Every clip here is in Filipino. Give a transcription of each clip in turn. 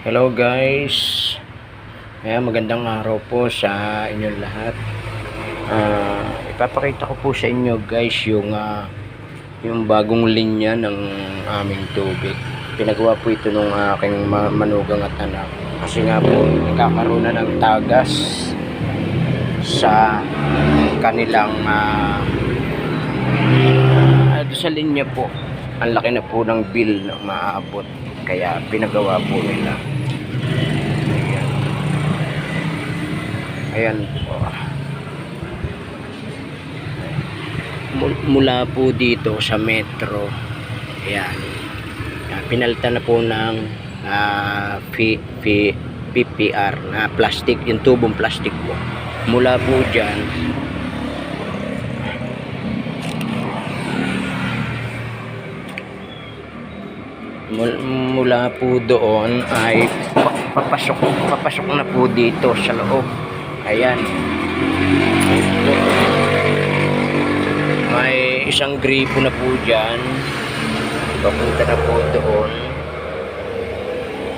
Hello guys. Ayan, magandang araw po sa inyong lahat. Ah, ipapakita ko po sa inyo guys yung ah, yung bagong linya ng aming tubig. Pinagawa po ito ng aking ma- manugang at anak. Kasi nga po, nagkakaroon na ng tagas sa kanilang ah, doon sa linya po. Ang laki na po ng bill na maaabot. Kaya pinagawa po nila. Ayan. Ayan po. Mul- Mula po dito sa metro. Ayan. Ah, Pinalitan na po ng ah, P- P- PPR na plastic, yung tubong plastic po. Mula po dyan, mula po doon ay pa- papasok papasok na po dito sa loob. Ayan. May isang gripo na po dyan. Papunta na po doon.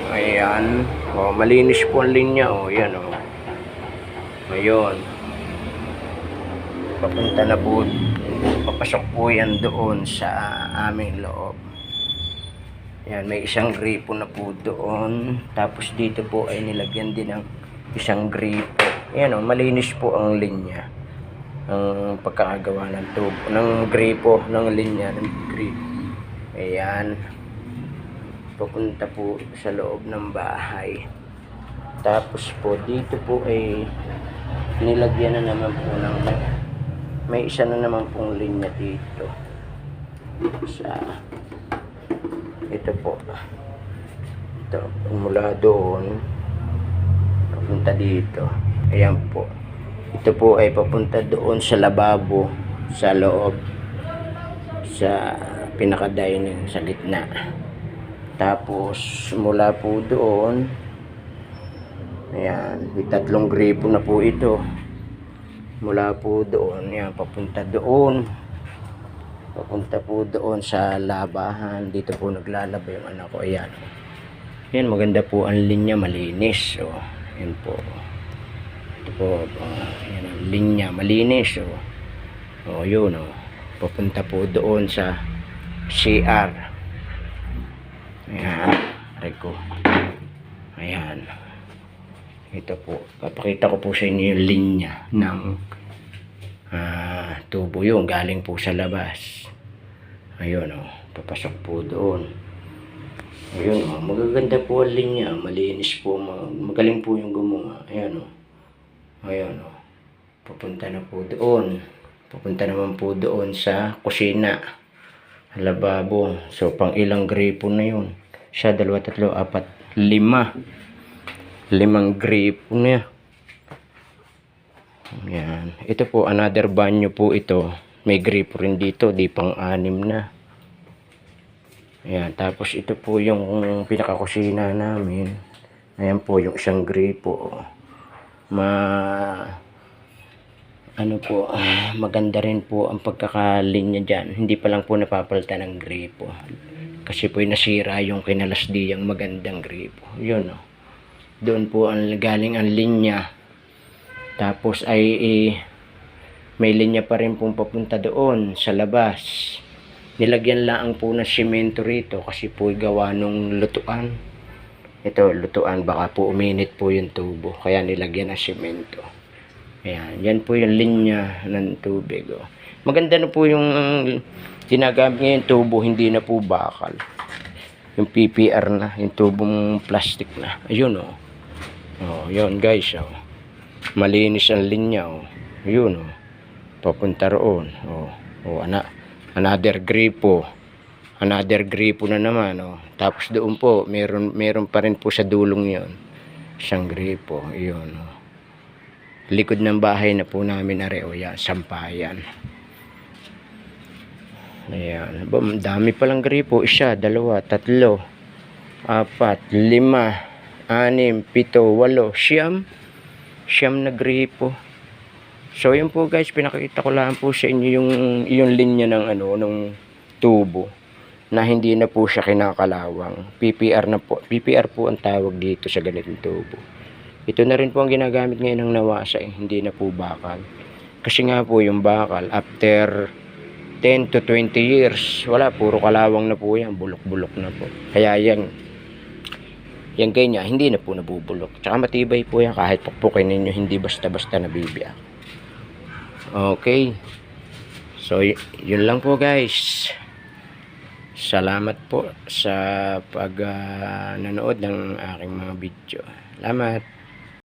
Ayan. Oh, malinis po ang linya. Oh, yan oh. ayun. Papunta na po papasok po yan doon sa aming loob yan, may isang gripo na po doon. Tapos dito po ay nilagyan din ng isang gripo. Yan o, malinis po ang linya. Ang pagkakagawa ng tubo, ng gripo, ng linya, ng gripo. Ayan. Pupunta po sa loob ng bahay. Tapos po, dito po ay nilagyan na naman po ng may isa na naman pong linya dito. Sa ito po. Ito mula doon papunta dito. Ayan po. Ito po ay papunta doon sa lababo sa loob sa pinaka dining sa gitna. Tapos mula po doon ayan may tatlong gripo na po ito. Mula po doon ayan papunta doon papunta po doon sa labahan. Dito po naglalaba yung anak ko. Ayan. Yan maganda po ang linya. Malinis. Oh yan po. Ito po uh, yan ang linya. Malinis oh oh yun oh papunta po doon sa CR ayan. Rico ayan. Ito po. Papakita ko po sa inyo yung linya ng ah, tubo yun. Galing po sa labas. Ayun oh. Papasok po doon. Ayun oh. Magaganda po ang linya. Malinis po. Ma- magaling po yung gumawa ayun oh. Ayun oh. Papunta na po doon. Papunta naman po doon sa kusina. Lababo. So pang ilang gripo na yun. Siya dalawa tatlo apat lima. Limang gripo na yan. Ito po, another banyo po ito. May gripo rin dito, di pang anim na. Ayan, tapos ito po yung pinakakusina namin. Ayan po yung isang gripo. Ma ano po, ah, maganda rin po ang pagkakalinya dyan. Hindi pa lang po napapalitan ng gripo. Kasi po nasira yung kinalas diyang magandang gripo. Yun oh. Doon po ang galing ang linya. Tapos ay eh, may linya pa rin pong papunta doon sa labas. Nilagyan lang po ng simento rito kasi po gawa nung lutuan. Ito, lutuan. Baka po uminit po yung tubo. Kaya nilagyan ng simento. Ayan. Yan po yung linya ng tubig. Oh. Maganda na po yung um, ginagamit ngayon tubo. Hindi na po bakal. Yung PPR na. Yung tubong plastic na. Ayun oh. Oh, yun guys. Oh malinis ang linya oh. yun oh. papunta roon oh. Oh, ana another gripo another gripo na naman oh. tapos doon po meron, meron pa rin po sa dulong yon isang gripo yun oh. likod ng bahay na po namin na reo yan sampayan ayan dami palang gripo isa, dalawa, tatlo apat, lima anim, pito, walo, siyam siyam na gripo. So yun po guys, pinakita ko lang po sa inyo yung yung linya ng ano ng tubo na hindi na po siya kinakalawang. PPR na po. PPR po ang tawag dito sa ganitong tubo. Ito na rin po ang ginagamit ngayon ng nawasa eh. Hindi na po bakal. Kasi nga po yung bakal, after 10 to 20 years, wala, puro kalawang na po yan. Bulok-bulok na po. Kaya yan, yan kanya, hindi na po nabubulok. Tsaka matibay po yan kahit pukpukin ninyo, hindi basta-basta nabibiyak. Okay. So, yun lang po guys. Salamat po sa pag ah, nanood ng aking mga video. Salamat.